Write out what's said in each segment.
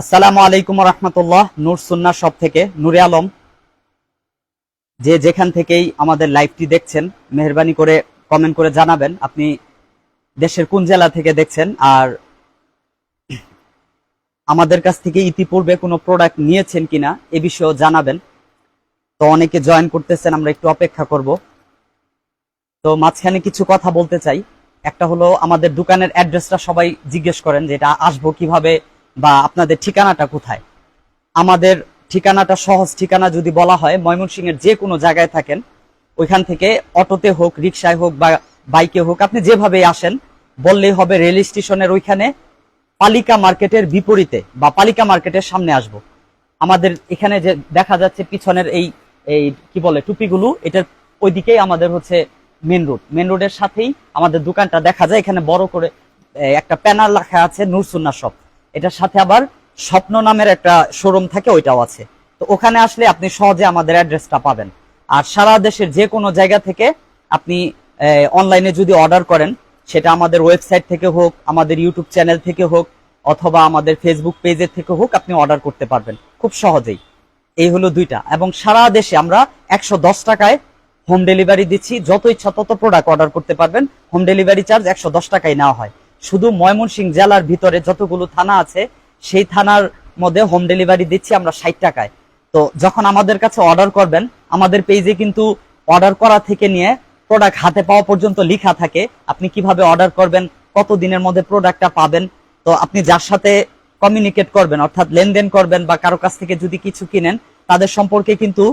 আসসালামু আলাইকুম রহমতুল্লাহ নূর সুন্না সব থেকে, নূরে আলম। যে যেখান থেকেই আমাদের লাইভটি দেখছেন, মেহরবানি করে কমেন্ট করে জানাবেন, আপনি দেশের কোন জেলা থেকে দেখছেন, আর আমাদের কাছ থেকে ইতিপূর্বে কোনো প্রোডাক্ট নিয়েছেন কিনা, এ বিষয়েও জানাবেন। তো অনেকে জয়েন করতেছেন, আমরা একটু অপেক্ষা করব। তো মাঝখানে কিছু কথা বলতে চাই। একটা হলো, আমাদের দোকানের অ্যাড্রেসটা সবাই জিজ্ঞেস করেন যে এটা আসব কীভাবে বা আপনাদের ঠিকানাটা কোথায়? আমাদের ঠিকানাটা সহজ ঠিকানা যদি বলা হয়, ময়মনসিংহের যে কোনো জায়গায় থাকেন, ওইখান থেকে অটোতে হোক রিক্সায় হোক বা বাইকে হোক, আপনি যেভাবে আসেন, বললেই হবে রেল স্টেশনের ওইখানে পালিকা মার্কেটের বিপরীতে বা পালিকা মার্কেটের সামনে আসব। আমাদের এখানে যে দেখা যাচ্ছে পিছনের এই এই কি বলে, টুপিগুলো, এটার ওইদিকেই আমাদের হচ্ছে মেন রোড। মেন রোডের সাথেই আমাদের দোকানটা দেখা যায়, এখানে বড় করে একটা প্যানার লেখা আছে নুরসুন্না শপ। এটার সাথে আবার স্বপ্ন নামের একটা শোরুম থাকে, ওইটাও আছে। তো ওখানে আসলে আপনি সহজে আমাদের অ্যাড্রেসটা পাবেন। আর সারা দেশের যে কোনো জায়গা থেকে আপনি অনলাইনে যদি অর্ডার করেন, সেটা আমাদের ওয়েবসাইট থেকে হোক, আমাদের ইউটিউব চ্যানেল থেকে হোক, অথবা আমাদের ফেসবুক পেজের থেকে হোক, আপনি অর্ডার করতে পারবেন। খুব সহজেই। এই হলো দুইটা। এবং সারা দেশে আমরা একশো দশ টাকায় হোম ডেলিভারি দিচ্ছি। যত ইচ্ছা তত প্রোডাক্ট অর্ডার করতে পারবেন। হোম ডেলিভারি চার্জ একশো দশ টাকায় নেওয়া হয়। শুধু ময়মনসিংহ জেলার ভিতরে যতগুলো থানা আছে, সেই থানার মধ্যে হোম ডেলিভারি দিচ্ছি আমরা ষাট টাকায়। তো যখন আমাদের কাছে অর্ডার করবেন, আমাদের পেজে কিন্তু অর্ডার করা থেকে নিয়ে প্রোডাক্ট হাতে পাওয়া পর্যন্ত লেখা থাকে, আপনি কীভাবে অর্ডার করবেন কত দিনের মধ্যে প্রোডাক্টটা পাবেন, তো আপনি যার সাথে কমিউনিকেট করবেন, অর্থাৎ লেনদেন করবেন বা কারও কাছ থেকে যদি কিছু কিনেন, তাদের সম্পর্কে কিন্তু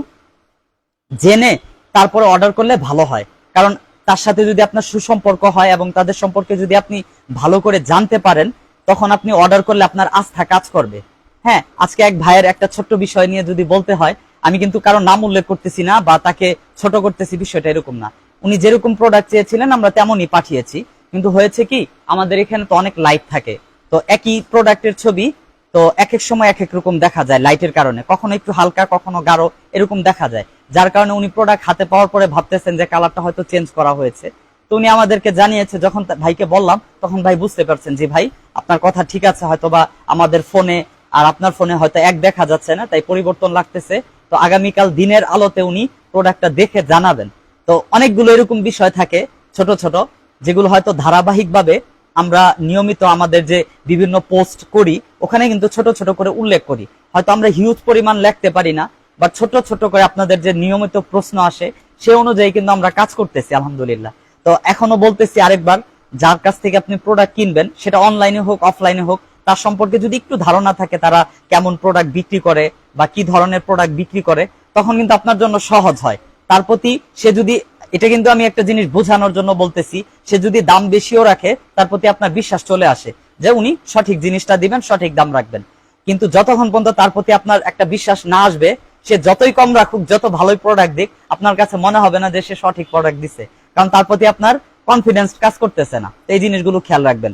জেনে তারপরে অর্ডার করলে ভালো হয়। কারণ তার সাথে যদি আপনার সুসম্পর্ক হয় এবং তাদের সম্পর্কে যদি আপনি ভালো করে জানতে পারেন, তখন আপনি অর্ডার করলে আপনার আস্থা কাজ করবে। হ্যাঁ আজকে এক ভাইয়ের একটা ছোট্ট বিষয় নিয়ে যদি বলতে হয়, আমি কিন্তু কারও নাম উল্লেখ করতেছি না বা তাকে ছোট করতেছি, বিষয়টা এরকম না। উনি যেরকম প্রোডাক্ট চেয়েছিলেন, আমরা তেমনই পাঠিয়েছি। কিন্তু হয়েছে কি, আমাদের এখানে তো অনেক লাইট থাকে। তো একই প্রোডাক্টের ছবি তো এক এক সময় এক এক রকম দেখা যায় লাইটের কারণে। কখনো একটু হালকা, কখনো গাঢ়, এরকম দেখা যায়। যার কারণে উনি প্রোডাক্ট হাতে পাওয়ার পরে ভাবতেছেন যে কালারটা হয়তো চেঞ্জ করা হয়েছে। তো উনি আমাদেরকে জানিয়েছে, যখন ভাইকে বললাম, তখন ভাই বুঝতে পারছেন যে, ভাই, আপনার কথা ঠিক আছে হয়তো বা আমাদের ফোনে আর আপনার ফোনে হয়তো এক দেখা যাচ্ছে না, তাই পরিবর্তন লাগতেছে। তো আগামীকাল দিনের আলোতে উনি প্রোডাক্টটা দেখে জানাবেন। তো অনেকগুলো এরকম বিষয় থাকে, ছোট ছোট, যেগুলো হয়তো ধারাবাহিকভাবে আমরা নিয়মিত আমাদের যে বিভিন্ন পোস্ট করি, ওখানে কিন্তু ছোট ছোট করে উল্লেখ করি। হয়তো আমরা হিউজ পরিমাণ লিখতে পারি না বা ছোট ছোট করে আপনাদের যে নিয়মিত প্রশ্ন আসে, সে অনুযায়ী কিন্তু আমরা কাজ করতেছি, আলহামদুলিল্লাহ। তো এখনও বলতেছি আরেকবার, যার কাছ থেকে আপনি প্রোডাক্ট কিনবেন, সেটা অনলাইনে হোক অফলাইনে হোক, তার সম্পর্কে যদি একটু ধারণা থাকে তারা কেমন প্রোডাক্ট বিক্রি করে বা কি ধরনের প্রোডাক্ট বিক্রি করে, তখন কিন্তু আপনার জন্য সহজ হয়। তার প্রতি সে যদি এটা কিন্তু আমি একটা জিনিস বোঝানোর জন্য বলতেছি, সে যদি দাম বেশিও রাখে, তার প্রতি আপনার বিশ্বাস চলে আসে যে উনি সঠিক জিনিসটা দিবেন, সঠিক দাম রাখবেন। কিন্তু যতক্ষণ পর্যন্ত তার প্রতি আপনার একটা বিশ্বাস না আসবে, সে যতই কম রাখুক, যত ভালোই প্রোডাক্ট দিক, আপনার কাছে মনে হবে না যে সে সঠিক প্রোডাক্ট দিছে। কারণ তার প্রতি আপনার কনফিডেন্স কাজ করতেছে না। এই জিনিসগুলো খেয়াল রাখবেন।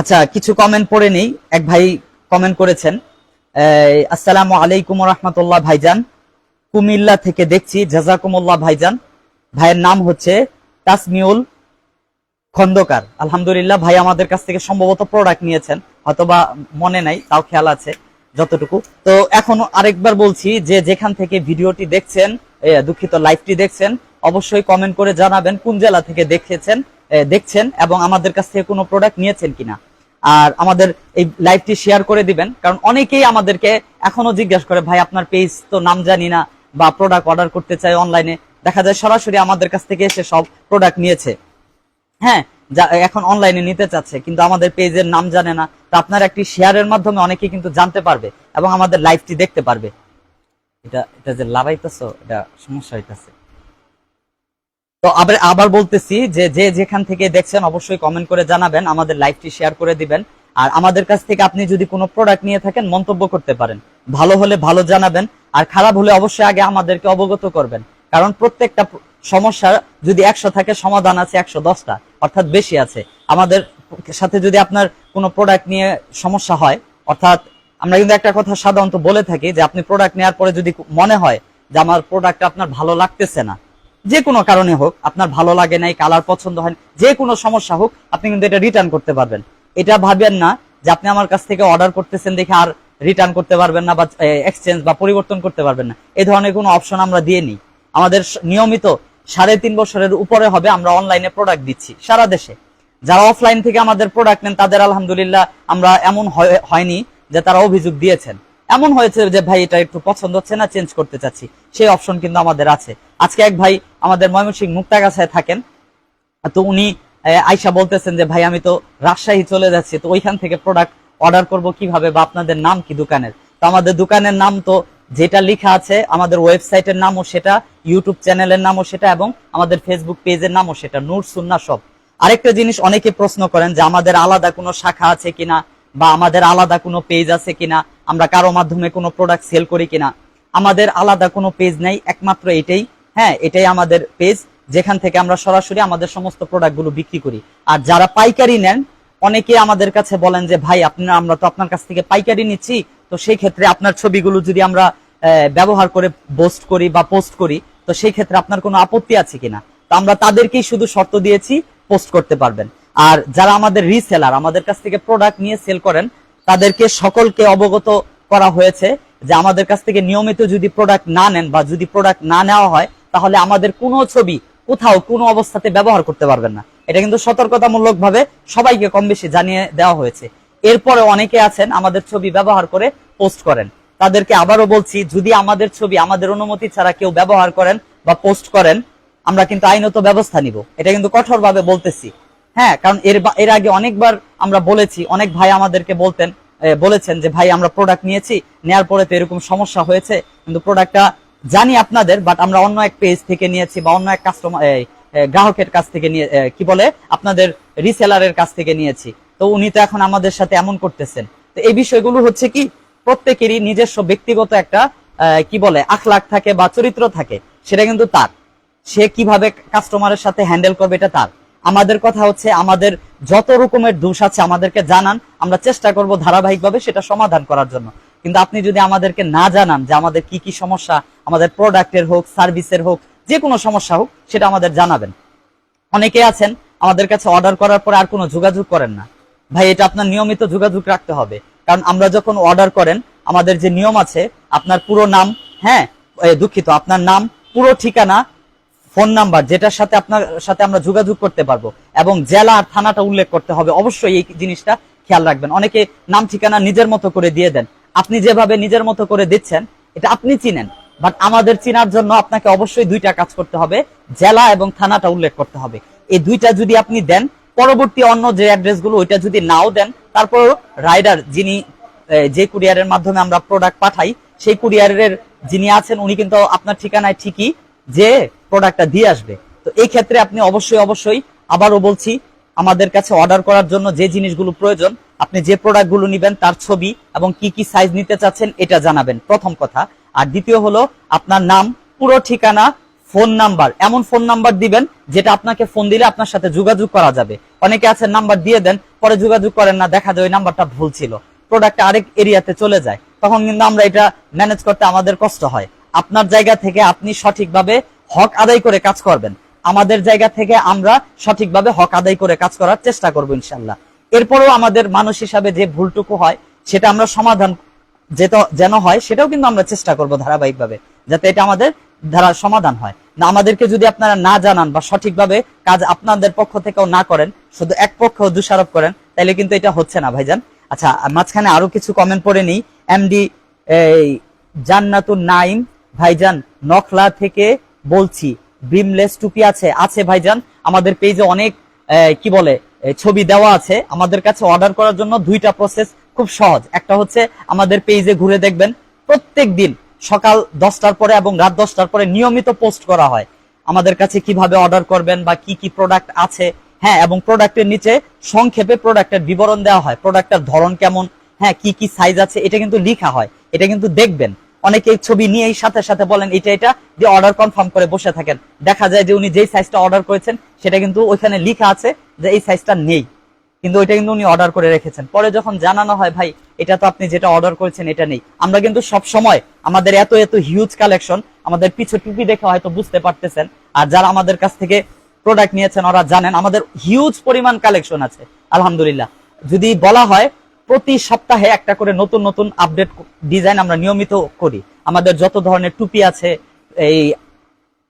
আচ্ছা কিছু কমেন্ট পড়ে নেই। এক ভাই কমেন্ট করেছেন আসসালামু আলাইকুম রহমতুল্লাহ ভাইজান। কুমিল্লা থেকে দেখছি। জাজাকুমুল্লাহ ভাইজান। ভাইয়ের নাম হচ্ছে তাসমিউল খন্দকার। আলহামদুলিল্লাহ, ভাই আমাদের কাছ থেকে সম্ভবত প্রোডাক্ট নিয়েছেন। হয়তোবা মনে নাই, তাও খেয়াল আছে যতটুকু। তো এখন আরেকবার বলছি যে যেখান থেকে ভিডিওটি দেখছেন দুঃখিত লাইভটি দেখছেন, অবশ্যই কমেন্ট করে জানাবেন কোন জেলা থেকে দেখেছেন দেখছেন এবং আমাদের কাছ থেকে কোনো প্রোডাক্ট নিয়েছেন কিনা। আর আমাদের এই লাইভটি শেয়ার করে দিবেন, কারণ অনেকেই আমাদেরকে এখনও জিজ্ঞাসা করে, ভাই, আপনার পেজ তো নাম জানি না বা প্রোডাক্ট অর্ডার করতে চাই অনলাইনে দেখা যায় সরাসরি আমাদের কাছ থেকে এসে সব প্রোডাক্ট নিয়েছে। হ্যাঁ যা এখন অনলাইনে নিতে চাচ্ছে, কিন্তু আমাদের পেজের নাম জানে না, তো আপনার একটি শেয়ারের মাধ্যমে অনেকে কিন্তু জানতে পারবে এবং আমাদের লাইভটি দেখতে পারবে। এটা এটা যে লাগাইতেছো, এটা সমস্যা হইতাছে। তো আবার আবার বলতেছি যে যে যেখান থেকে দেখছেন, অবশ্যই কমেন্ট করে জানাবেন, আমাদের লাইভটি শেয়ার করে দিবেন। আর আমাদের কাছ থেকে আপনি যদি কোনো প্রোডাক্ট নিয়ে থাকেন, মন্তব্য করতে পারেন। ভালো হলে ভালো জানাবেন, আর খারাপ হলে অবশ্যই আগে আমাদেরকে অবগত করবেন। কারণ প্রত্যেকটা প্র- সমস্যা যদি একশো থাকে, সমাধান আছে একশো দশটা, অর্থাৎ বেশি আছে। আমাদের সাথে যদি আপনার কোনো প্রোডাক্ট নিয়ে সমস্যা হয়, অর্থাৎ আমরা কিন্তু একটা কথা সাধারণত বলে থাকি যে, আপনি প্রোডাক্ট নেওয়ার পরে যদি মনে হয় যে, আমার প্রোডাক্ট আপনার ভালো লাগতেছে না, যে কোনো কারণে হোক, আপনার ভালো লাগে নাই কালার পছন্দ হয় যে কোনো সমস্যা হোক, আপনি কিন্তু এটা রিটার্ন করতে পারবেন। এটা ভাবেন না যে আপনি আমার কাছ থেকে অর্ডার করতেছেন দেখে আর রিটার্ন করতে পারবেন না বা এক্সচেঞ্জ বা পরিবর্তন করতে পারবেন না। এই ধরনের কোনো অপশন আমরা দিয়ে নিই। আমাদের নিয়মিত সাড়ে তিন বছরের উপরে হবে আমরা অনলাইনে প্রোডাক্ট দিচ্ছি সারা দেশে। যারা অফলাইন থেকে আমাদের প্রোডাক্ট নেন, তাদের আলহামদুলিল্লাহ আমরা এমন হয়- হয়নি যে তারা অভিযোগ দিয়েছেন। এমন হয়েছে যে, ভাই, এটা একটু পছন্দ হচ্ছে না চেঞ্জ করতে চাচ্ছি। সেই অপশন কিন্তু আমাদের আছে। আজকে এক ভাই আমাদের ময়মনসিংহ মুক্তাগাছায় থাকেন। তো উনি আয়শা বলতেছেন যে, ভাই, আমি তো রাজশাহী চলে যাচ্ছি, তো ওইখান থেকে প্রোডাক্ট অর্ডার করব কীভাবে বা আপনাদের নাম কি দোকানের? তো আমাদের দোকানের নাম তো যেটা লেখা আছে, আমাদের ওয়েবসাইটের নামও সেটা ইউটিউব চ্যানেলের নামও সেটা এবং আমাদের ফেসবুক পেজের নামও সেটা, নূর সুন্না সব। আরেকটা জিনিস অনেকে প্রশ্ন করেন যে, আমাদের আলাদা কোনো শাখা আছে কিনা বা আমাদের আলাদা কোনো পেজ আছে কিনা? আমরা কারও মাধ্যমে কোনো প্রোডাক্ট সেল করি কিনা? আমাদের আলাদা কোনো পেজ নেই, একমাত্র এটাই। হ্যাঁ এটাই আমাদের পেজ যেখান থেকে আমরা সরাসরি আমাদের সমস্ত প্রোডাক্টগুলো বিক্রি করি। আর যারা পাইকারি নেন, অনেকে আমাদের কাছে বলেন যে, ভাই আপনার আমরা তো আপনার কাছ থেকে পাইকারি নিচ্ছি। তো সেই ক্ষেত্রে আপনার ছবিগুলো যদি আমরা ব্যবহার করে পোস্ট করি বা পোস্ট করি, তো সেই ক্ষেত্রে আপনার কোনো আপত্তি আছে কিনা? তো আমরা তাদেরকেই শুধু শর্ত দিয়েছি পোস্ট করতে পারবেন। আর যারা আমাদের রিসেলার আমাদের কাছ থেকে প্রোডাক্ট নিয়ে সেল করেন, তাদেরকে সকলকে অবগত করা হয়েছে যে, আমাদের কাছ থেকে নিয়মিত যদি প্রোডাক্ট না নেন বা যদি প্রোডাক্ট না নেওয়া হয়, তাহলে আমাদের কোনো ছবি কোথাও কোনো অবস্থাতে ব্যবহার করতে পারবেন না। এটা কিন্তু সতর্কতামূলক ভাবে সবাইকে কম বেশি জানিয়ে দেওয়া হয়েছে। এরপরে অনেকে আছেন, আমাদের ছবি ব্যবহার করে পোস্ট করেন। তাদেরকে আবারও বলছি, যদি আমাদের ছবি আমাদের অনুমতি ছাড়া কেউ ব্যবহার করেন বা পোস্ট করেন, আমরা কিন্তু আইনত ব্যবস্থা নিব। এটা কিন্তু কঠোরভাবে বলতেছি। হ্যাঁ কারণ এর এর আগে অনেকবার আমরা বলেছি, অনেক ভাই আমাদেরকে বলতেন বলেছেন যে, ভাই, আমরা প্রোডাক্ট নিয়েছি, নেয়ার পরে তো এরকম সমস্যা হয়েছে, কিন্তু প্রোডাক্টটা জানি আপনাদের বাট আমরা অন্য এক পেজ থেকে নিয়েছি বা অন্য এক কাস্টমার গ্রাহকের কাছ থেকে নিয়ে কি বলে, আপনাদের রিসেলারের কাছ থেকে নিয়েছি। তো উনি তো এখন আমাদের সাথে এমন করতেছেন। তো এই বিষয়গুলো হচ্ছে কি, প্রত্যেকেরই নিজস্ব ব্যক্তিগত একটা কি বলে, আখলাখ থাকে বা চরিত্র থাকে, সেটা কিন্তু তার। সে কীভাবে কাস্টমারের সাথে হ্যান্ডেল করবে এটা তার। আমাদের কথা হচ্ছে, আমাদের যত রকমের দোষ আছে আমাদেরকে জানান, আমরা চেষ্টা করব ধারাবাহিকভাবে সেটা সমাধান করার জন্য। কিন্তু আপনি যদি আমাদেরকে না জানান যে আমাদের কি কি সমস্যা, আমাদের প্রোডাক্টের হোক সার্ভিসের হোক, যে কোনো সমস্যা হোক, সেটা আমাদের জানাবেন। অনেকে আছেন, আমাদের কাছে অর্ডার করার পরে আর কোনো যোগাযোগ করেন না। ভাই, এটা আপনার নিয়মিত যোগাযোগ রাখতে হবে। কারণ আমরা যখন অর্ডার করেন, আমাদের যে নিয়ম আছে, আপনার পুরো নাম হ্যাঁ দুঃখিত, আপনার নাম, পুরো ঠিকানা ফোন নাম্বার যেটার সাথে আপনার সাথে আমরা যোগাযোগ করতে পারব, এবং জেলা আর থানাটা উল্লেখ করতে হবে। অবশ্যই এই জিনিসটা খেয়াল রাখবেন। অনেকে নাম ঠিকানা নিজের মতো করে দিয়ে দেন। আপনি যেভাবে নিজের মতো করে দিচ্ছেন, এটা আপনি চিনেন। বাট আমাদের চিনার জন্য আপনাকে অবশ্যই দুইটা কাজ করতে হবে, জেলা এবং থানাটা উল্লেখ করতে হবে। এই দুইটা যদি আপনি দেন, পরবর্তী অন্য যে অ্যাড্রেসগুলো ওইটা যদি নাও দেন, তারপর রাইডার যিনি যে কুরিয়ারের মাধ্যমে আমরা প্রোডাক্ট পাঠাই, সেই কুরিয়ারের যিনি আছেন, উনি কিন্তু আপনার ঠিকানায় ঠিকই যে প্রোডাক্টটা দিয়ে আসবে। তো এই ক্ষেত্রে আপনি অবশ্যই অবশ্যই আবারও বলছি, আমাদের কাছে অর্ডার করার জন্য যে জিনিসগুলো প্রয়োজন আপনি যে প্রোডাক্টগুলো নিবেন, তার ছবি এবং কি কি সাইজ নিতে চাচ্ছেন এটা জানাবেন। প্রথম কথা। আর দ্বিতীয় হলো, আপনার নাম, পুরো ঠিকানা ফোন নাম্বার এমন ফোন নাম্বার দিবেন, যেটা আপনাকে ফোন দিলে আপনার সাথে যোগাযোগ করা যাবে। অনেকে আছে নাম্বার দিয়ে দেন, পরে যোগাযোগ করেন না, দেখা যায় ওই নাম্বারটা ভুল ছিল। প্রোডাক্ট আরেক এরিয়াতে চলে যায়। তখন কিন্তু আমরা এটা ম্যানেজ করতে আমাদের কষ্ট হয়। আপনার জায়গা থেকে আপনি সঠিকভাবে হক আদায় করে কাজ করবেন। আমাদের জায়গা থেকে আমরা সঠিকভাবে হক আদায় করে কাজ করার চেষ্টা করব ইনশাল্লাহ এরপরেও আমাদের মানুষ হিসাবে যে ভুলটুকু হয়, সেটা আমরা সমাধান যেন হয়, সেটাও কিন্তু আমরা চেষ্টা করব ধারাবাহিকভাবে, যাতে এটা আমাদের ধারা সমাধান হয়। না, আমাদেরকে যদি আপনারা না জানান বা সঠিকভাবে কাজ আপনাদের পক্ষ থেকেও না করেন, শুধু এক পক্ষ দোষারোপ করেন তাহলে কিন্তু এটা হচ্ছে না, ভাইজান। আচ্ছা মাঝখানে আরও কিছু কমেন্ট পড়ে নিই। এমডি জান্নাতুন নাইম ভাইজান, নখলা থেকে বলছি, ব্রিমলেস টুপি আছে আছে ভাইজান। আমাদের পেজে অনেক কি বলে ছবি দেওয়া আছে। আমাদের কাছে অর্ডার করার জন্য দুইটা প্রসেস খুব সহজ। একটা হচ্ছে আমাদের পেজে ঘুরে দেখবেন প্রত্যেক দিন সকাল দশটার পরে এবং রাত দশটার পরে নিয়মিত পোস্ট করা হয়। আমাদের কাছে কীভাবে অর্ডার করবেন বা কি কি প্রোডাক্ট আছে হ্যাঁ এবং প্রোডাক্টের নিচে সংক্ষেপে প্রোডাক্টের বিবরণ দেওয়া হয়। প্রোডাক্টের ধরন কেমন হ্যাঁ কি কি সাইজ আছে, এটা কিন্তু লিখা হয়। এটা কিন্তু দেখবেন। অনেকে ছবি নিয়েই সাথে সাথে বলেন, এটা এটা যে অর্ডার কনফার্ম করে বসে থাকেন। দেখা যায় যে উনি যেই সাইজটা অর্ডার করেছেন, সেটা কিন্তু ওইখানে লেখা আছে যে এই সাইজটা নেই। কিন্তু ওইটা কিন্তু উনি অর্ডার করে রেখেছেন। পরে যখন জানানো হয়, ভাই, এটা তো আপনি যেটা অর্ডার করেছেন, এটা নেই। আমরা কিন্তু সব সময় আমাদের এত এত হিউজ কালেকশন আমাদের পিছু টুপি দেখে হয়তো বুঝতে পারতেছেন। আর যারা আমাদের কাছ থেকে প্রোডাক্ট নিয়েছেন, ওরা জানেন, আমাদের হিউজ পরিমাণ কালেকশন আছে। আলহামদুলিল্লাহ। যদি বলা হয় প্রতি সপ্তাহে একটা করে নতুন নতুন আপডেট ডিজাইন আমরা নিয়মিত করি। আমাদের যত ধরনের টুপি আছে, এই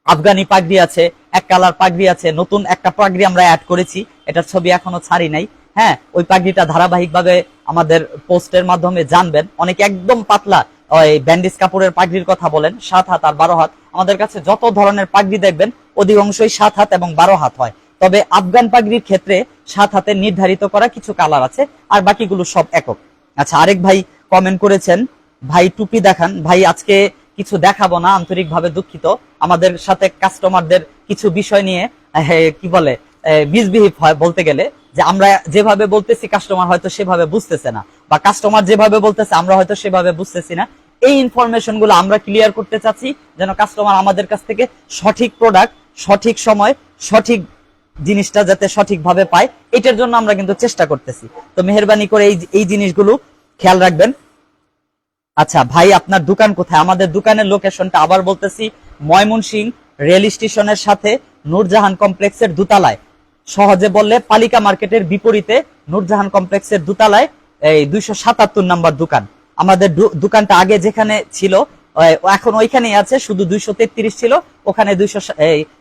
আফগানি পাগড়ি আছে, এক কালার পাগড়ি আছে, নতুন একটা পাগড়ি আমরা অ্যাড করেছি। এটার ছবি এখনও ছাড়ি নাই। হ্যাঁ ওই পাগড়িটা ধারাবাহিকভাবে আমাদের পোস্টের মাধ্যমে জানবেন। অনেকে একদম পাতলা, ওই ব্যান্ডিজ কাপড়ের পাগড়ির কথা বলেন, সাত হাত আর বারো হাত। আমাদের কাছে যত ধরনের পাগড়ি দেখবেন, অধিকাংশই সাত হাত এবং বারো হাত হয়। তবে আফগান পাগড়ির ক্ষেত্রে সাত হাতে নির্ধারিত করা কিছু কালার আছে, আর বাকিগুলো সব একক। আচ্ছা আরেক ভাই কমেন্ট করেছেন, ভাই, টুপি দেখান। ভাই, আজকে কিছু দেখাবো না, আন্তরিকভাবে দুঃখিত। আমাদের সাথে কাস্টমারদের কিছু বিষয় নিয়ে কি বলে মিসবিহেভ হয় বলতে গেলে, যে আমরা যেভাবে বলতেছি কাস্টমার হয়তো সেভাবে বুঝতেছে না, বা কাস্টমার যেভাবে বলতেছে, আমরা হয়তো সেভাবে বুঝতেছি না। এই ইনফরমেশনগুলো আমরা ক্লিয়ার করতে চাচ্ছি, যেন কাস্টমার আমাদের কাছ থেকে সঠিক প্রোডাক্ট সঠিক সময়, সঠিক জিনিসটা যাতে সঠিকভাবে পায়, এটার জন্য আমরা কিন্তু চেষ্টা করতেছি। তো মেহরবানি করে এই এই জিনিসগুলো খেয়াল রাখবেন। আচ্ছা ভাই, আপনার দোকান কোথায়? আমাদের দোকানের লোকেশনটা আবার বলতেছি, ময়মনসিং রেল স্টেশনের সাথে নূরজাহান কমপ্লেক্সের দোতলায়। সহজে বললে পালিকা মার্কেটের বিপরীতে নূরজাহান কমপ্লেক্সের দোতলায় এই দুইশো সাতাত্তর নাম্বার দোকান। আমাদের দোকানটা আগে যেখানে ছিল এখন ওইখানেই আছে, শুধু দুইশো তেত্রিশ ছিল, ওখানে দুইশো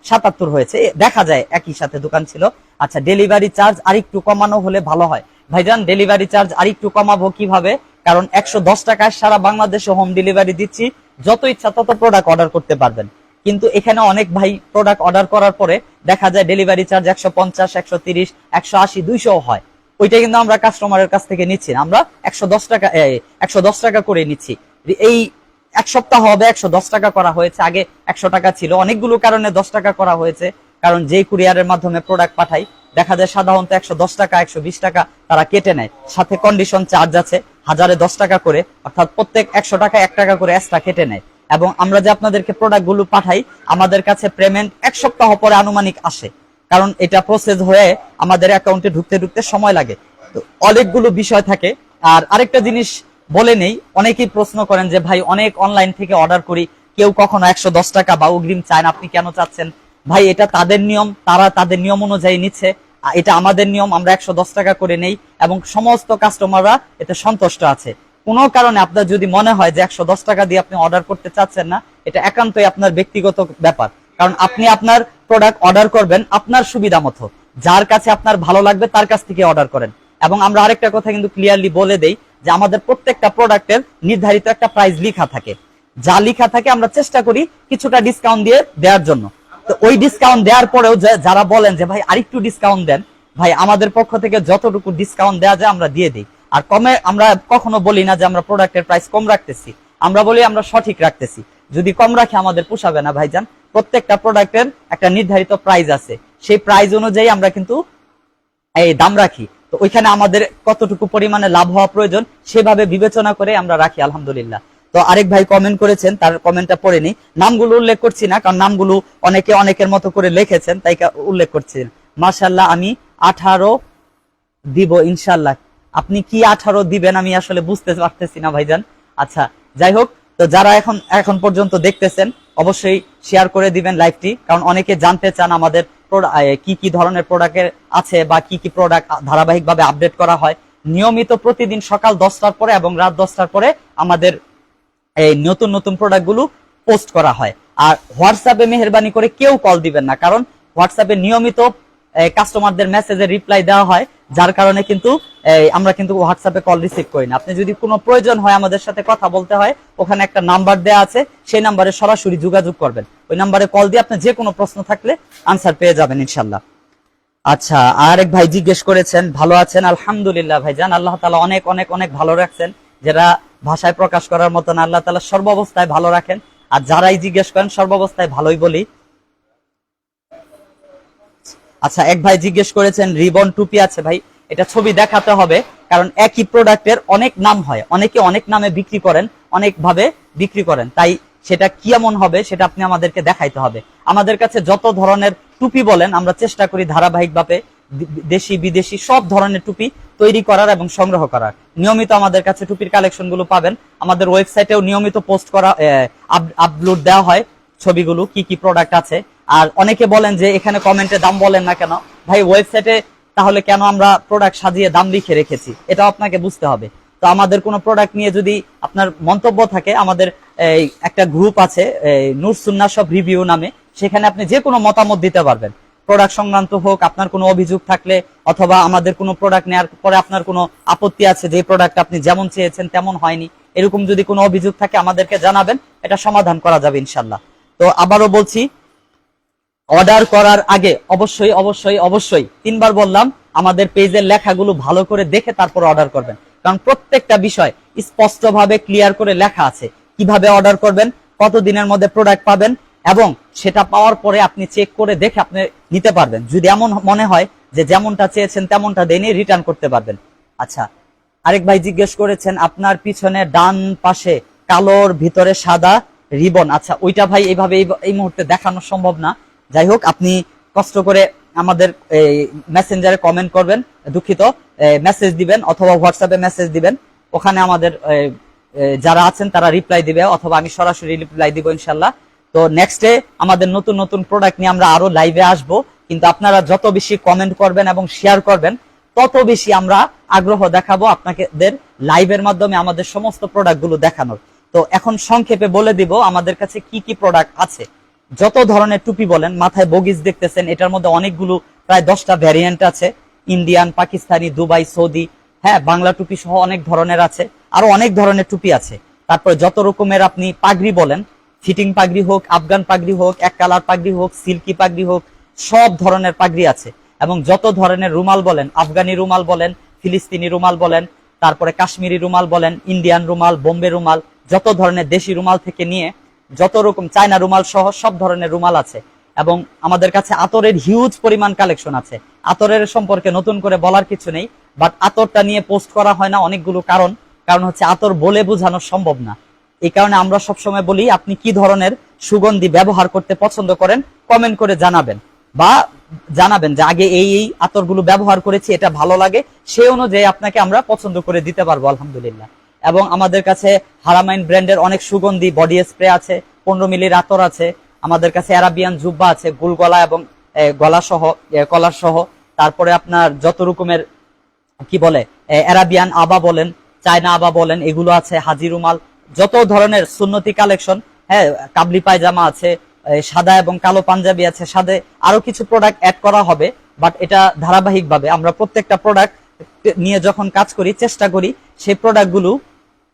সাতাত্তর হয়েছে। দেখা যায়, একই সাথে দোকান ছিল। আচ্ছা ডেলিভারি চার্জ আরেকটু কমানো হলে ভালো হয়। ভাইজান, ডেলিভারি চার্জ আরেকটু কমাবো কীভাবে? কারণ একশো দশ টাকায় সারা বাংলাদেশে হোম ডেলিভারি দিচ্ছি, যত ইচ্ছা তত প্রোডাক্ট অর্ডার করতে পারবেন। কিন্তু এখানে অনেক ভাই প্রোডাক্ট অর্ডার করার পরে দেখা যায় ডেলিভারি চার্জ একশো পঞ্চাশ, একশো তিরিশ, একশো আশি দুইশো হয়। ওইটা কিন্তু আমরা কাস্টমারের কাছ থেকে নিচ্ছি আমরা একশো দশ টাকা একশো দশ টাকা করে নিচ্ছি। এই এক সপ্তাহ হবে, একশো দশ টাকা করা হয়েছে। আগে একশো টাকা ছিল। অনেকগুলো কারণে দশ টাকা করা হয়েছে। কারণ যে কুরিয়ারের মাধ্যমে প্রোডাক্ট পাঠাই, দেখা যায় সাধারণত একশো দশ টাকা, একশো বিশ টাকা তারা কেটে নেয়। সাথে কন্ডিশন চার্জ আছে, হাজারে দশ টাকা করে, অর্থাৎ প্রত্যেক একশো টাকা, এক টাকা করে এক্সট্রা কেটে নেয়। এবং আমরা যে আপনাদেরকে প্রোডাক্টগুলো পাঠাই, আমাদের কাছে পেমেন্ট এক সপ্তাহ পরে আনুমানিক আসে। কারণ এটা প্রসেস হয়ে আমাদের অ্যাকাউন্টে ঢুকতে ঢুকতে সময় লাগে। তো অনেকগুলো বিষয় থাকে। আর আরেকটা জিনিস বলে নেই। অনেকেই প্রশ্ন করেন যে, ভাই, অনেক অনলাইন থেকে অর্ডার করি, কেউ কখনো একশো দশ টাকা বা অগ্রিম চান আপনি কেন চাচ্ছেন? ভাই, এটা তাদের নিয়ম, তারা তাদের নিয়ম অনুযায়ী নিচ্ছে। এটা আমাদের নিয়ম, আমরা একশো দশ টাকা করে নেই এবং সমস্ত কাস্টমাররা এতে সন্তুষ্ট আছে। কোনো কারণে আপনার যদি মনে হয় যে, একশো দশ টাকা দিয়ে আপনি অর্ডার করতে চাচ্ছেন না, এটা একান্তই আপনার ব্যক্তিগত ব্যাপার। কারণ আপনি আপনার প্রোডাক্ট অর্ডার করবেন আপনার সুবিধা মতো। যার কাছে আপনার ভালো লাগবে, তার কাছ থেকে অর্ডার করেন। এবং আমরা আরেকটা কথা কিন্তু ক্লিয়ারলি বলে দেই যে আমাদের প্রত্যেকটা প্রোডাক্টের নির্ধারিত একটা প্রাইস লেখা থাকে। যা লেখা থাকে আমরা চেষ্টা করি কিছুটা ডিসকাউন্ট দিয়ে দেওয়ার জন্য। তো ওই ডিসকাউন্ট দেওয়ার পরেও যারা বলেন যে, ভাই, আরেকটু ডিসকাউন্ট দেন। ভাই, আমাদের পক্ষ থেকে যতটুকু ডিসকাউন্ট দেওয়া যায় আমরা দিয়ে দিই। আর কমে আমরা কখনো বলি না যে, আমরা প্রোডাক্টের প্রাইস কম রাখতেছি। আমরা বলি, আমরা সঠিক রাখতেছি। যদি কম রাখে, আমাদের পোষাবে না, ভাইজান। প্রত্যেকটা প্রোডাক্টের একটা নির্ধারিত প্রাইস আছে। সেই প্রাইস অনুযায়ী আমরা কিন্তু এই দাম রাখি। তো ওইখানে আমাদের কতটুকু পরিমাণে লাভ হওয়া প্রয়োজন সেভাবে বিবেচনা করে আমরা রাখি, আলহামদুলিল্লাহ। তো আরেক ভাই কমেন্ট করেছেন, তার কমেন্টটা পড়ে নি নামগুলো উল্লেখ করছি না, কারণ নামগুলো অনেকে অনেকের মতো করে লিখেছেন, তাই উল্লেখ করছি। মার্শাল্লাহ আমি আঠারো দিব ইনশাল্লাহ আপনি কি আঠারো দিবেন আমি আসলে বুঝতে পারতেছি না, ভাইজান। আচ্ছা যাই হোক, তো যারা এখন এখন পর্যন্ত দেখতেছেন অবশ্যই শেয়ার করে দিবেন লাইভটি কারণ অনেকে জানতে চান আমাদের কি কি ধরনের প্রোডাক্টের আছে বা কি কি প্রোডাক্ট ধারাবাহিকভাবে আপডেট করা হয়। নিয়মিত প্রতিদিন সকাল দশটার পরে এবং রাত দশটার পরে আমাদের এই নতুন নতুন প্রোডাক্টগুলো পোস্ট করা হয়। আর হোয়াটসঅ্যাপে মেহরবানি করে কেউ কল দিবেন না। কারণ হোয়াটসঅ্যাপে নিয়মিত কাস্টমারদের মেসেজে রিপ্লাই দেওয়া হয়। যার কারণে কিন্তু আমরা কিন্তু হোয়াটসঅ্যাপে কল রিসিভ করি না। আপনি যদি কোনো প্রয়োজন হয় আমাদের সাথে কথা বলতে হয়, ওখানে একটা নাম্বার দেওয়া আছে, সেই নাম্বারে সরাসরি যোগাযোগ করবেন। ওই নাম্বারে কল দিয়ে আপনি যে কোনো প্রশ্ন থাকলে আনসার পেয়ে যাবেন ইনশাল্লাহ আচ্ছা আরেক ভাই জিজ্ঞেস করেছেন, ভালো আছেন? আলহামদুলিল্লাহ ভাইজান, আল্লাহ তালা অনেক অনেক অনেক ভালো রাখছেন। যারা ভাষায় প্রকাশ করার মতন আল্লাহ তালা সর্বাবস্থায় ভালো রাখেন। আর যারাই জিজ্ঞেস করেন, সর্বাবস্থায় ভালোই বলি। আচ্ছা এক ভাই জিজ্ঞেস করেছেন, রিবন টুপি আছে ভাই? এটা ছবি দেখাতে হবে, কারণ একই প্রোডাক্টের অনেক নাম হয়। অনেকে অনেক নামে বিক্রি করেন অনেক ভাবে বিক্রি করেন। তাই সেটা কেমন হবে সেটা আপনি আমাদেরকে দেখাইতে হবে। আমাদের কাছে যত ধরনের টুপি বলেন, আমরা চেষ্টা করি ধারাবাহিকভাবে দেশি, বিদেশি সব ধরনের টুপি তৈরি করার এবং সংগ্রহ করার। নিয়মিত আমাদের কাছে টুপির কালেকশনগুলো পাবেন। আমাদের ওয়েবসাইটেও নিয়মিত পোস্ট করা আপলোড দেওয়া হয় ছবিগুলো, কি কি প্রোডাক্ট আছে। আর অনেকে বলেন যে এখানে কমেন্টে দাম বলেন না কেন? ভাই ওয়েবসাইটে তাহলে কেন আমরা প্রোডাক্ট সাজিয়ে দাম লিখে রেখেছি? এটা আপনাকে বুঝতে হবে। তো আমাদের কোনো প্রোডাক্ট নিয়ে যদি আপনার মন্তব্য থাকে আমাদের এই, একটা গ্রুপ আছে নূর সুন্না সব রিভিউ নামে সেখানে আপনি যে কোনো মতামত দিতে পারবেন। প্রোডাক্ট সংক্রান্ত হোক আপনার কোনো অভিযোগ থাকলে অথবা আমাদের কোনো প্রোডাক্ট নেওয়ার পরে আপনার কোনো আপত্তি আছে যে প্রোডাক্ট আপনি যেমন চেয়েছেন তেমন হয়নি এরকম যদি কোনো অভিযোগ থাকে আমাদেরকে জানাবেন এটা সমাধান করা যাবে ইনশাল্লাহ তো আবারও বলছি অর্ডার করার আগে অবশ্যই অবশ্যই অবশ্যই তিনবার বললাম, আমাদের পেজের লেখাগুলো ভালো করে দেখে তারপর অর্ডার করবেন। কারণ প্রত্যেকটা বিষয় স্পষ্টভাবে ক্লিয়ার করে লেখা আছে। কীভাবে অর্ডার করবেন কত দিনের মধ্যে প্রোডাক্ট পাবেন, এবং সেটা পাওয়ার পরে আপনি চেক করে দেখে আপনি নিতে পারবেন। যদি এমন মনে হয় যে যেমনটা চেয়েছেন তেমনটা দেনি রিটার্ন করতে পারবেন। আচ্ছা আরেক ভাই জিজ্ঞেস করেছেন, আপনার পিছনে ডান পাশে কালোর, ভিতরে সাদা রিবন। আচ্ছা ওইটা ভাই এইভাবে এই- এই মুহূর্তে দেখানো সম্ভব না। যাই হোক আপনি কষ্ট করে আমাদের এই মেসেঞ্জারে কমেন্ট করবেন, দুঃখিত মেসেজ দিবেন অথবা হোয়াটসঅ্যাপে মেসেজ দিবেন। ওখানে আমাদের যারা আছেন তারা রিপ্লাই দিবে অথবা আমি সরাসরি রিপ্লাই দিব ইনশাল্লাহ তো নেক্সটে আমাদের নতুন নতুন প্রোডাক্ট নিয়ে আমরা আরও লাইভে আসব। কিন্তু আপনারা যত বেশি কমেন্ট করবেন এবং শেয়ার করবেন, তত বেশি আমরা আগ্রহ দেখাবো আপনাদের লাইভের মাধ্যমে আমাদের সমস্ত প্রোডাক্টগুলো দেখানোর। তো এখন সংক্ষেপে বলে দিব আমাদের কাছে কি কি প্রোডাক্ট আছে। যত ধরনের টুপি বলেন, মাথায় বগিজ দেখতেছেন, এটার মধ্যে অনেকগুলো প্রায় দশটা ভ্যারিয়েন্ট আছে। ইন্ডিয়ান পাকিস্তানি দুবাই সৌদি হ্যাঁ বাংলা টুপি সহ অনেক ধরনের আছে, আরও অনেক ধরনের টুপি আছে। তারপরে যত রকমের আপনি পাগড়ি বলেন ফিটিং পাগড়ি হোক আফগান পাগড়ি হোক, এক কালার পাগড়ি হোক সিল্কি পাগড়ি হোক, সব ধরনের পাগড়ি আছে। এবং যত ধরনের রুমাল বলেন, আফগানি রুমাল বলেন, ফিলিস্তিনি রুমাল বলেন, তারপরে কাশ্মীরি রুমাল বলেন ইন্ডিয়ান রুমাল, বোম্বে রুমাল, যত ধরনের দেশি রুমাল থেকে নিয়ে যত রকম চায়না রুমাল সহ সব ধরনের রুমাল আছে এবং আমাদের কাছে আতরের হিউজ পরিমাণ কালেকশন আছে। আতরের সম্পর্কে নতুন করে বলার কিছু নেই বাট আতরটা নিয়ে পোস্ট করা হয় না অনেকগুলো কারণ। কারণ হচ্ছে আতর বলে বোঝানো সম্ভব না। এই কারণে আমরা সবসময় বলি, আপনি কি ধরনের সুগন্ধি ব্যবহার করতে পছন্দ করেন কমেন্ট করে জানাবেন। বা জানাবেন যে আগে এই এই আতরগুলো ব্যবহার করেছি, এটা ভালো লাগে, সে অনুযায়ী আপনাকে আমরা পছন্দ করে দিতে পারব, আলহামদুলিল্লাহ। এবং আমাদের কাছে হারামাইন ব্র্যান্ডের অনেক সুগন্ধি বডি স্প্রে আছে, পনেরো মিলির আতর আছে, আমাদের কাছে অ্যারাবিয়ান জুব্বা আছে, গুল গলা এবং গলা সহ কলার সহ। তারপরে আপনার যত রকমের, কি বলে অ্যারাবিয়ান আবা বলেন চায়না আবা বলেন, এগুলো আছে হাজি রুমাল যত ধরনের সুন্নতি কালেকশন হ্যাঁ কাবলি পায়জামা আছে সাদা এবং কালো পাঞ্জাবি আছে, সাদে আরও কিছু প্রোডাক্ট অ্যাড করা হবে বাট এটা ধারাবাহিকভাবে আমরা প্রত্যেকটা প্রোডাক্ট নিয়ে যখন কাজ করি, চেষ্টা করি সেই প্রোডাক্টগুলো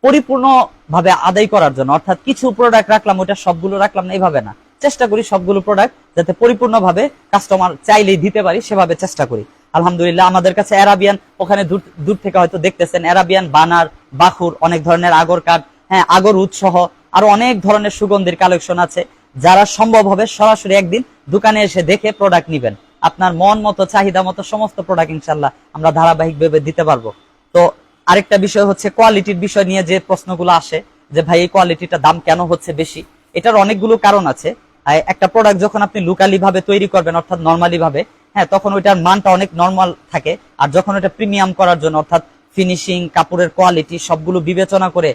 পরিপূর্ণ ভাবে আদায় করার জন্য। অর্থাৎ কিছু প্রোডাক্ট রাখলাম ওটা সবগুলো রাখলাম না এইভাবে না। চেষ্টা করি সবগুলো প্রোডাক্ট যাতে পরিপূর্ণভাবে কাস্টমার চাইলেই দিতে পারি, সেভাবে চেষ্টা করি। আলহামদুলিল্লাহ, আমাদের কাছে অ্যারাবিয়ান ওখানে দূর দূর থেকে হয়তো দেখতেছেন অ্যারাবিয়ান বানার, বাখুর, অনেক ধরনের আগর কাঠ হ্যাঁ আগর উৎসহ আরও অনেক ধরনের সুগন্ধির কালেকশন আছে। যারা সম্ভব হবে সরাসরি একদিন দোকানে এসে দেখে প্রোডাক্ট নিবেন। আপনার মন মতো, চাহিদা মতো সমস্ত প্রোডাক্ট ইনশাল্লাহ আমরা ধারাবাহিক ভাবে দিতে পারব। তো আরেকটা বিষয় হচ্ছে কোয়ালিটির বিষয় নিয়ে যে প্রশ্নগুলো আসে, যে ভাই এই কোয়ালিটিটা দাম কেন হচ্ছে বেশি? এটার অনেকগুলো কারণ আছে। একটা প্রোডাক্ট যখন আপনি লোকালি ভাবে তৈরি করবেন, অর্থাৎ নর্মালি ভাবে হ্যাঁ তখন ওইটার মানটা অনেক নর্মাল থাকে। আর যখন ওটা প্রিমিয়াম করার জন্য, অর্থাৎ ফিনিশিং কাপড়ের কোয়ালিটি সবগুলো বিবেচনা করে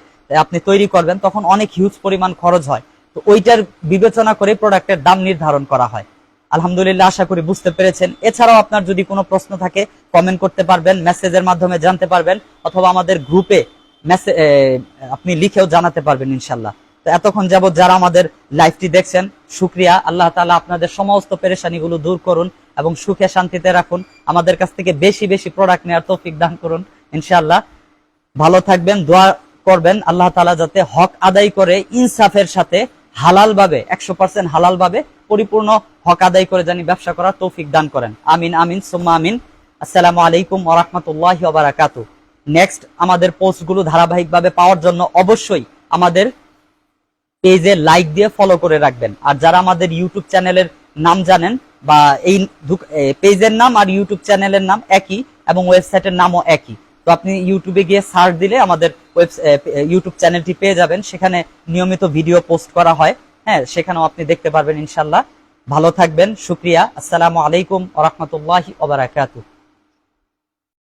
আপনি তৈরি করবেন, তখন অনেক হিউজ পরিমাণ খরচ হয়। তো ওইটার বিবেচনা করে প্রোডাক্টের দাম নির্ধারণ করা হয়। আলহামদুলিল্লাহ, আশা করি বুঝতে পেরেছেন। এছাড়াও আপনার যদি কোনো প্রশ্ন থাকে কমেন্ট করতে পারবেন মেসেজের মাধ্যমে জানতে পারবেন, অথবা আমাদের গ্রুপে আপনি লিখেও জানাতে পারবেন ইনশাল্লাহ তো এতক্ষণ যাবত যারা আমাদের লাইভটি দেখছেন, শুক্রিয়া। আল্লাহ তাআলা আপনাদের সমস্ত পেরেশানিগুলো দূর করুন এবং সুখে শান্তিতে রাখুন। আমাদের কাছ থেকে বেশি বেশি প্রোডাক্ট নেওয়ার তৌফিক দান করুন ইনশাল্লাহ ভালো থাকবেন, দোয়া করবেন। আল্লাহ তালা যাতে হক আদায় করে, ইনসাফের সাথে হালাল ভাবে একশো পার্সেন্ট হালাল ভাবে পরিপূর্ণ হক আদায় করে জানি ব্যবসা করার তৌফিক দান করেন। আমিন আমিন, সুম্মা, আমিন। আসসালামু আলাইকুম ওয়া রাহমাতুল্লাহি বারাকাতু নেক্সট আমাদের পোস্টগুলো ধারাবাহিকভাবে পাওয়ার জন্য অবশ্যই আমাদের পেজে লাইক দিয়ে ফলো করে রাখবেন। আর যারা আমাদের ইউটিউব চ্যানেলের নাম জানেন বা এই পেজের নাম আর ইউটিউব চ্যানেলের নাম একই এবং ওয়েবসাইটের নামও একই। তো আপনি ইউটিউবে গিয়ে সার্চ দিলে আমাদের ইউটিউব চ্যানেলটি পেয়ে যাবেন। সেখানে নিয়মিত ভিডিও পোস্ট করা হয়। হ্যাঁ সেখানেও আপনি দেখতে পারবেন ইনশাল্লাহ ভালো থাকবেন, শুক্রিয়া। আসসালামু আলাইকুম ওরহমতুল্লাহ ওবরাকাতু